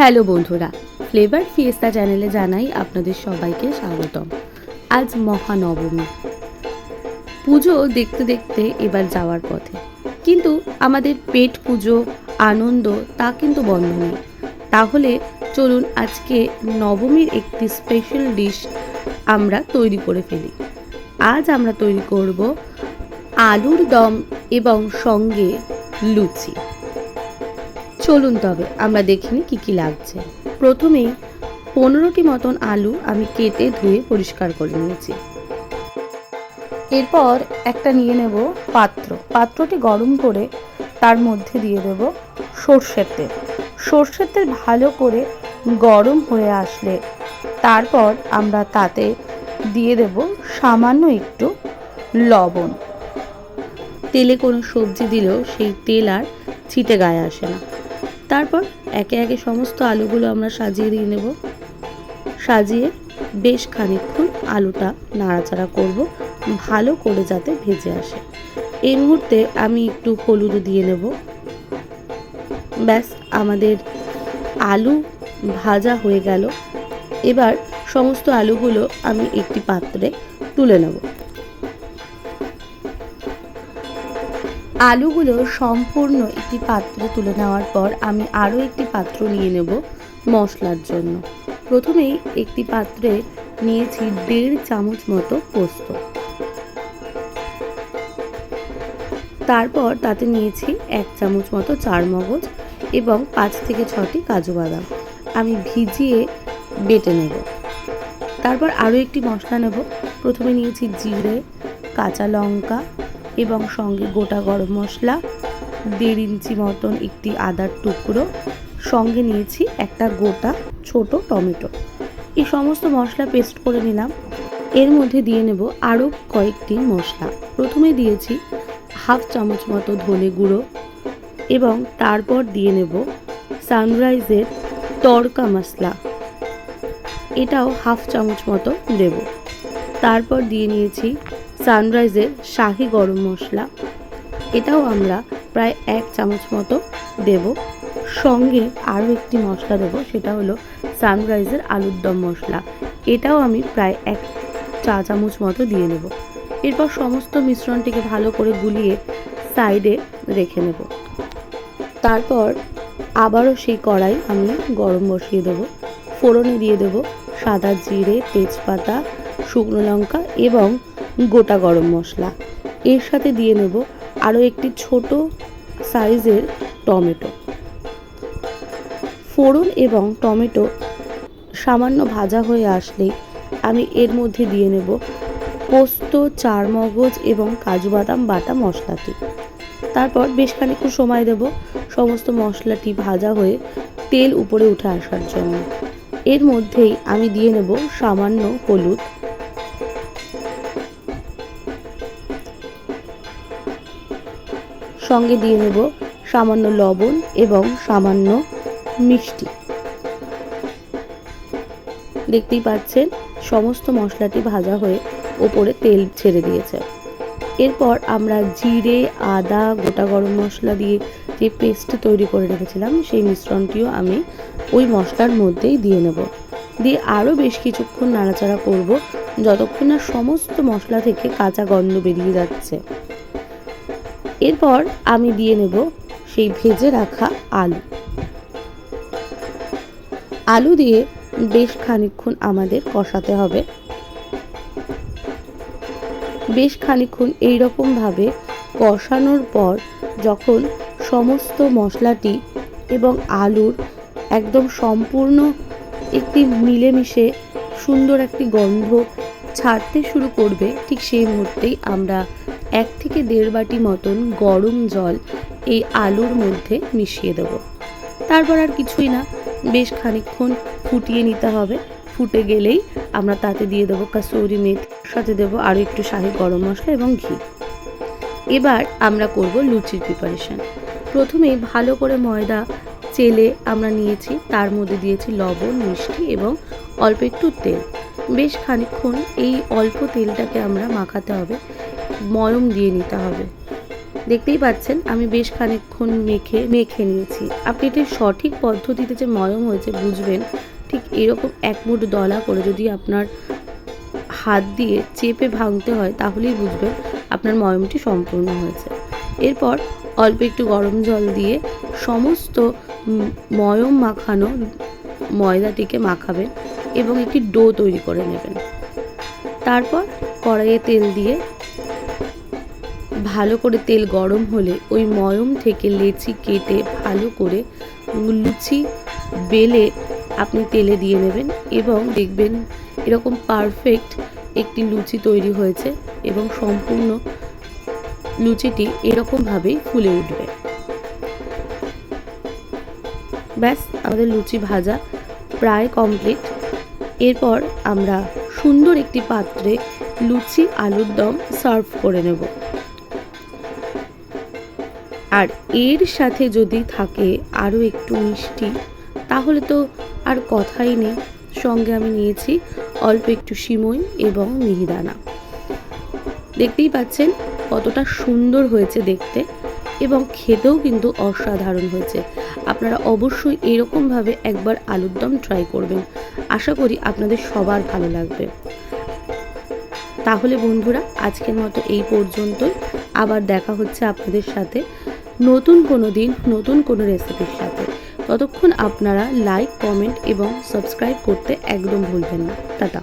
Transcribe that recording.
Hello বন্ধুরা flavour Fiesta চ্যানেলে জানাই আপনাদের সবাইকে স্বাগতম। আজ মহানবমী। পুজো দেখতে দেখতে এবার যাওয়ার পথে। কিন্তু আমাদের পেট পুজো, আনন্দ, তা কিন্তু বন্ধ নেই। তাহলে চলুন আজকে নবমীর একটি স্পেশাল ডিশ আমরা তৈরি করে ফেলি। আজ আমরা তৈরি করব আলুর দম এবং সঙ্গে লুচি। চলুন তবে, আমরা দেখিনি কি কি লাগছে। প্রথমেই পনেরোটি মতন আলু আমি কেটে ধুয়ে পরিষ্কার করে নিয়েছি। এরপর একটা নিয়ে নেব পাত্র। পাত্রটি গরম করে তার মধ্যে দিয়ে দেব সর্ষের তেল। সর্ষের তেল ভালো করে গরম হয়ে আসলে তারপর আমরা তাতে দিয়ে দেব সামান্য একটু লবণ। তেলে কোনো সবজি দিলেও সেই তেল আর ছিটে গায়ে আসে না। তারপর একে একে সমস্ত আলুগুলো আমরা সাজিয়ে দিয়ে নেব। সাজিয়ে বেশ খানিকক্ষণ আলুটা নাড়াচাড়া করব, ভালো করে যাতে ভেজে আসে। এই মুহূর্তে আমি একটু হলুদ দিয়ে নেব। ব্যাস, আমাদের আলু ভাজা হয়ে গেল। এবার সমস্ত আলুগুলো আমি একটি পাত্রে তুলে নেব। আলুগুলো সম্পূর্ণ একটি পাত্রে তুলে নেওয়ার পর আমি আরও একটি পাত্র নিয়ে নেব মশলার জন্য। প্রথমেই একটি পাত্রে নিয়েছি দেড় চামচ মতো পোস্ত। তারপর তাতে নিয়েছি এক চামচ মতো চার মগজ এবং পাঁচ থেকে ছটি কাজু বাদাম। আমি ভিজিয়ে বেটে নেব। তারপর আরও একটি মশলা নেব। প্রথমে নিয়েছি জিরে, কাঁচা লঙ্কা এবং সঙ্গে গোটা গরম মশলা, দেড় ইঞ্চি মতন একটি আদার টুকরো, সঙ্গে নিয়েছি একটা গোটা ছোট টমেটো। এই সমস্ত মশলা পেস্ট করে নিলাম। এর মধ্যে দিয়ে নেব আরও কয়েকটি মশলা। প্রথমে দিয়েছি হাফ চামচ মতো ধনে গুঁড়ো এবং তারপর দিয়ে নেব সানরাইজের তড়কা মশলা। এটাও হাফ চামচ মতো দেব। তারপর দিয়ে নিয়েছি সানরাইজের শাহি গরম মশলা। এটাও আমরা প্রায় এক চামচ মতো দেব। সঙ্গে আরও একটি মশলা দেব, সেটা হলো সানরাইজের আলুর দম মশলা। এটাও আমি প্রায় এক চা চামচ মতো দিয়ে নেব। এরপর সমস্ত মিশ্রণটিকে ভালো করে গুলিয়ে সাইডে রেখে নেব। তারপর আবারও সেই কড়াই আমি গরম বসিয়ে দেবো। ফোড়নে দিয়ে দেব সাদা জিরে, তেজপাতা, শুকনো লঙ্কা এবং গোটা গরম মশলা। এর সাথে দিয়ে নেব আরও একটি ছোট সাইজের টমেটো। ফোড়ন এবং টমেটো সামান্য ভাজা হয়ে আসলেই আমি এর মধ্যে দিয়ে নেব পোস্ত চার মগজ এবং কাজু বাদাম বাটা মশলাটি। তারপর বেশ খানিকক্ষণ সময় দেব সমস্ত মশলাটি ভাজা হয়ে তেল উপরে উঠে আসার জন্য। এর মধ্যেই আমি দিয়ে নেব সামান্য হলুদ সঙ্গে দিয়ে নেব সামান্য লবণ এবং সামান্য মিষ্টি। দেখতেই পাচ্ছেন, সমস্ত মশলাটি ভাজা হয়ে ওপরে তেল ছেড়ে দিয়েছে। এরপর আমরা জিরে, আদা, গোটা গরম মশলা দিয়ে যে পেস্ট তৈরি করে রেখেছিলাম, সেই মিশ্রণটিও আমি ওই মশলার মধ্যেই দিয়ে নেব। দিয়ে আরও বেশ কিছুক্ষণ নাড়াচাড়া করব, যতক্ষণ না সমস্ত মশলা থেকে কাঁচা গন্ধ বেরিয়ে যাচ্ছে। এরপর আমি দিয়ে নেব সেই ভেজে রাখা আলু। আলু দিয়ে বেশ খানিকক্ষণ আমাদের কষাতে হবে। বেশ খানিকক্ষণ এইরকমভাবে কষানোর পর যখন সমস্ত মশলাটি এবং আলুর একদম সম্পূর্ণ একটি মিলেমিশে সুন্দর একটি গন্ধ ছাড়তে শুরু করবে, ঠিক সেই মুহূর্তেই আমরা এক থেকে দেড় বাটি মতন গরম জল এই আলুর মধ্যে মিশিয়ে দেব। তারপর আর কিছুই না, বেশ খানিকক্ষণ ফুটিয়ে নিতে হবে। ফুটে গেলেই আমরা তাতে দিয়ে দেবো কাসৌরি মেথি, সাথে দেবো আরও একটু শাহি গরম মশলা এবং ঘি। এবার আমরা করব লুচির প্রিপারেশন প্রথমে ভালো করে ময়দা, চেলে আমরা নিয়েছি, তার মধ্যে দিয়েছি লবণ, মিষ্টি এবং অল্প একটু তেল। বেশ খানিকক্ষণ এই অল্প তেলটাকে আমরা মাখাতে হবে। ময়ম দিয়ে নিতে হবে। দেখতেই পাচ্ছেন, আমি বেশ খানিকক্ষণ মেখে মেখে নিয়েছি। আপনি এটির সঠিক পদ্ধতিতে যে ময়ম হয়েছে বুঝবেন। ঠিক এরকম এক মুঠ দলা করে যদি আপনার হাত দিয়ে চেপে ভাঙতে হয়, তাহলেই বুঝবেন আপনার ময়মটি সম্পূর্ণ হয়েছে। এরপর অল্প একটু গরম জল দিয়ে সমস্ত ময়ম মাখানো ময়দাটিকে মাখাবেন এবং একটি ডো তৈরি করে নেবেন। তারপর কড়াইয়ে তেল দিয়ে ভালো করে তেল গরম হলে ওই ময়ম থেকে লেচি কেটে ভালো করে লুচি বেলে আপনি তেলে দিয়ে নেবেন এবং দেখবেন এরকম পারফেক্ট একটি লুচি তৈরি হয়েছে এবং সম্পূর্ণ লুচিটি এরকমভাবেই ফুলে উঠবে। ব্যাস, আমাদের লুচি ভাজা প্রায় কমপ্লিট এরপর আমরা সুন্দর একটি পাত্রে লুচি আলুর দম সার্ভ করে নেব। আর এর সাথে যদি থাকে আরও একটু মিষ্টি, তাহলে তো আর কথাই নেই। সঙ্গে আমি নিয়েছি অল্প একটু সিমই এবং মিহিদানা। দেখতেই পাচ্ছেন কতটা সুন্দর হয়েছে দেখতে এবং খেতেও কিন্তু অসাধারণ হয়েছে। আপনারা অবশ্যই এরকমভাবে একবার আলুর দম ট্রাই করবেন। আশা করি আপনাদের সবার ভালো লাগবে। তাহলে বন্ধুরা, আজকের মতো এই পর্যন্তই। আবার দেখা হচ্ছে আপনাদের সাথে নতুন কোনো দিন, নতুন কোনো রেসিপির সাথে। ততক্ষণ আপনারা লাইক কমেন্ট এবং সাবস্ক্রাইব করতে একদম ভুলবেন না। টাটা।